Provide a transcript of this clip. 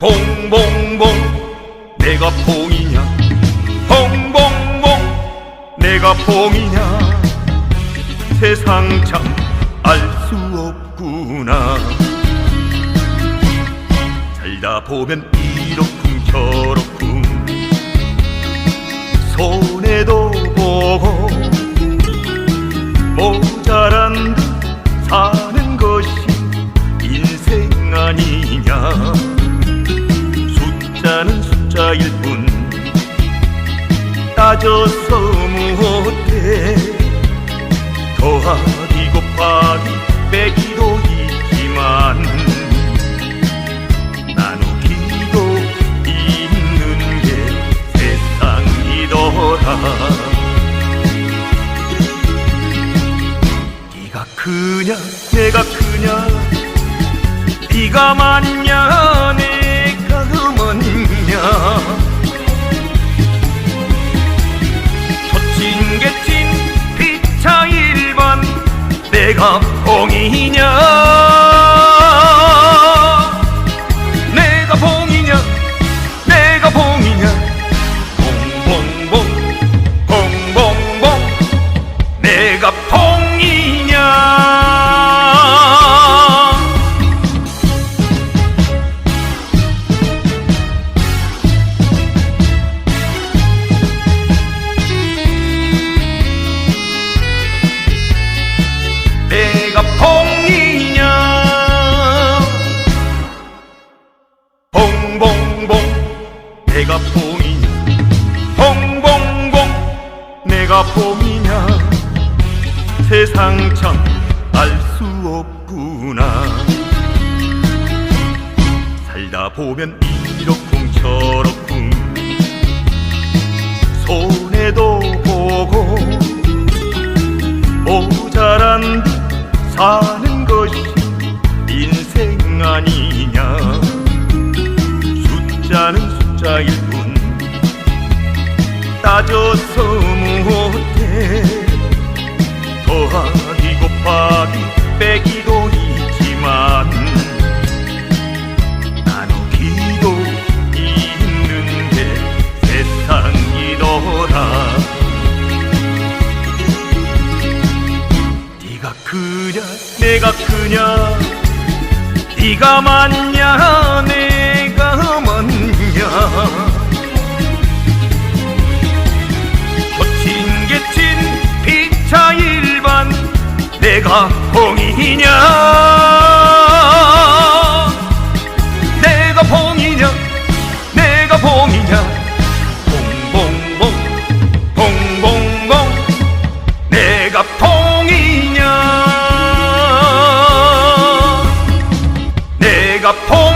봉봉봉 내가 봉이냐? 봉봉봉 내가 봉이냐? 세상 참 알 수 없구나. 살다 보면 이렇쿵 저렇쿵 손해도 보고 모자란 듯 사는 것이 인생 아니냐 따져서 못해 더하기 곱하기 빼기도 있지만 나누기도 있는 게 세상이더라. 네가 크냐 내가 크냐? 네가 많냐 내가 많냐 내가 봉이냐 내가 봉이냐? 봉봉봉 내가 봉이냐? 세상 참 알 수 없구나. 살다 보면 이렇쿵 저렇쿵 손해도 보고 모자란 듯사 숫자일 뿐. 따져서 못해? 더하기 곱하기 빼기도 있지만 나누기도 있는 게 세상이더라. 네가 크냐 내가 크냐 네가 많냐 내 봉이냐? 내가 봉이냐 내가 봉이냐 봉봉봉 봉봉봉 내가 봉이냐 내가 봉이냐